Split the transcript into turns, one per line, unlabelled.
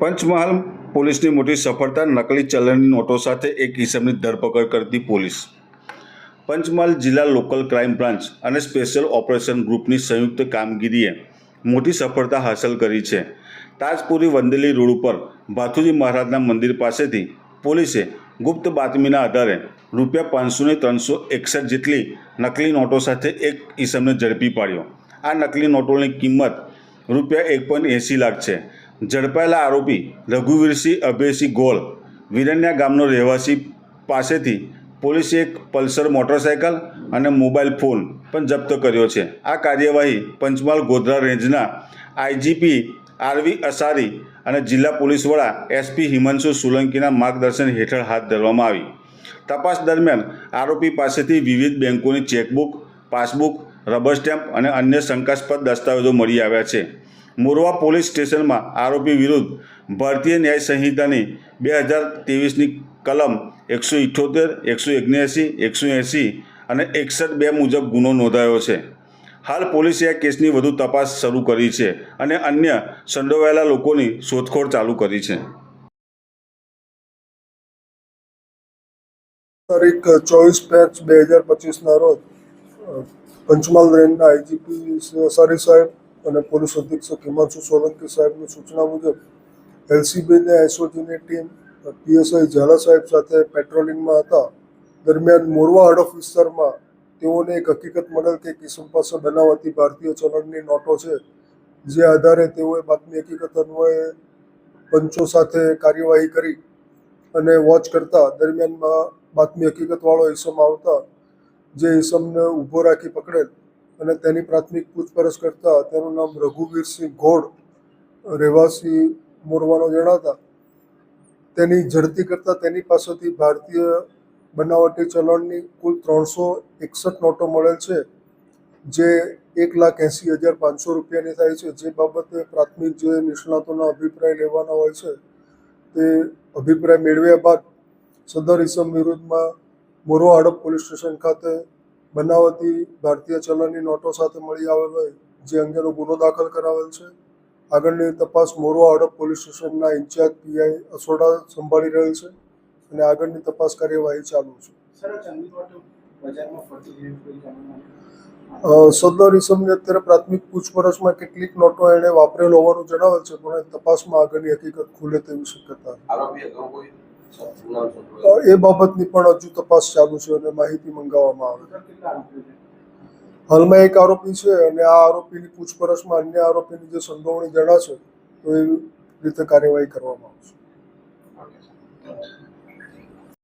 પંચમહાલ પોલીસની મોટી સફળતા, નકલી ચલણની નોટો સાથે એક ઇસમની ધરપકડ કરતી પોલીસ. પંચમહાલ જિલ્લા લોકલ ક્રાઇમ બ્રાન્ચ અને સ્પેશિયલ ઓપરેશન ગ્રુપની સંયુક્ત કામગીરીએ મોટી સફળતા હાંસલ કરી છે. તાજપુરી વંદેલી રોડ ઉપર ભાથુજી મહારાજના મંદિર પાસેથી પોલીસે ગુપ્ત બાતમીના આધારે રૂપિયા પાંચસોને ત્રણસો એકસઠ જેટલી નકલી નોટો સાથે એક ઈસમને ઝડપી પાડ્યો. આ નકલી નોટોની કિંમત રૂપિયા એક પોઈન્ટ એંસી લાખ છે. ઝડપાયેલા આરોપી રઘુવીરસિંહ અભયસિંહ ગોળ વિરણ્યા ગામનો રહેવાસી પાસેથી પોલીસે એક પલ્સર મોટરસાયકલ અને મોબાઈલ ફોન પણ જપ્ત કર્યો છે. આ કાર્યવાહી પંચમહાલ ગોધરા રેન્જના આઈજીપી આરવી અસારી અને જિલ્લા પોલીસ વડા એસપી હિમાંશુ સોલંકીના માર્ગદર્શન હેઠળ હાથ ધરવામાં આવી. તપાસ દરમિયાન આરોપી પાસેથી વિવિધ બેંકોની ચેકબુક, પાસબુક, રબર સ્ટેમ્પ અને અન્ય શંકાસ્પદ દસ્તાવેજો મળી આવ્યા છે. મોરવા પોલીસ સ્ટેશનમાં આરોપી વિરુદ્ધ ભારતીય ન્યાય સંહિતાની બે હજાર ત્રેવીસની કલમ એકસો ઇઠ્ઠોતેર એકસો ઓગણએંસી એકસો એંસી અને એકસઠ બે મુજબ ગુનો નોંધાયો છે. હાલ પોલીસે આ કેસની વધુ તપાસ શરૂ કરી છે અને અન્ય સંડોવાયેલા લોકોની શોધખોળ ચાલુ કરી છે.
તારીખ ચોવીસ પાંચ બે હજાર પચીસના રોજ પંચમહાલ રેન્જના આઈજીપી અસારી સાહેબ અને પોલીસ અધિક્ષક હિમાંશુ સોલંકી સાહેબની સૂચના મુજબ એલસીબીને એસઓજીની ટીમ પીએસઆઈ ઝાલા સાહેબ સાથે પેટ્રોલિંગમાં હતા. દરમિયાન મોરવા હડફ વિસ્તારમાં તેઓને એક હકીકત મળેલ કે કિસમ પાસે બનાવાતી ભારતીય ચલણની નોટો છે. જે આધારે તેઓએ બાતમી હકીકત અન્વયે પંચો સાથે કાર્યવાહી કરી અને વોચ કરતા દરમિયાનમાં બાતમી હકીકતવાળો ઈસમ આવતા જે ઈસમને ઊભો રાખી પકડેલ. અને તેની પ્રાથમિક પૂછપરછ કરતા તેનું નામ રઘુવીરસિંહ ઘોડ રહેવાસી મોરવાનો જણાતા તેની ઝડપી કરતા તેની પાસેથી ભારતીય બનાવટી ચલણની કુલ ત્રણસો એકસઠ નોટો મળેલ છે, જે એક લાખ એંસી હજાર પાંચસો રૂપિયાની થાય છે. જે બાબતે પ્રાથમિક જે નિષ્ણાતોના અભિપ્રાય લેવાના હોય છે, તે અભિપ્રાય મેળવ્યા બાદ સદર ઇસમ વિરુદ્ધમાં મોરવા હડપ પોલીસ સ્ટેશન ખાતે બનાવટી ભારતીય ચલણની નોટો સાથે મળી આવેલ હોય જે અંગેનો ગુનો દાખલ કરાવેલ છે. આગળની તપાસ મોરવા હડપ પોલીસ સ્ટેશનના ઇન્ચાર્જ પીઆઈ અસોડા સંભાળી રહેલ છે અને આગળની તપાસ કાર્યવાહી ચાલુ છે. સદર ઇસમને અત્યારે પ્રાથમિક પૂછપરછમાં કેટલીક નોટો એણે વાપરેલ હોવાનું જણાવેલ છે પણ તપાસમાં આગળની હકીકત ખુલે તેવી શક્યતા એ બાબતની પણ હજુ તપાસ ચાલુ છે અને માહિતી મંગાવવામાં આવે
છે.
હાલમાં એક આરોપી છે અને આ આરોપીની પૂછપરછમાં અન્ય આરોપીની જે સંડોવણી જણાશે, તો એ રીતે કાર્યવાહી કરવામાં આવશે.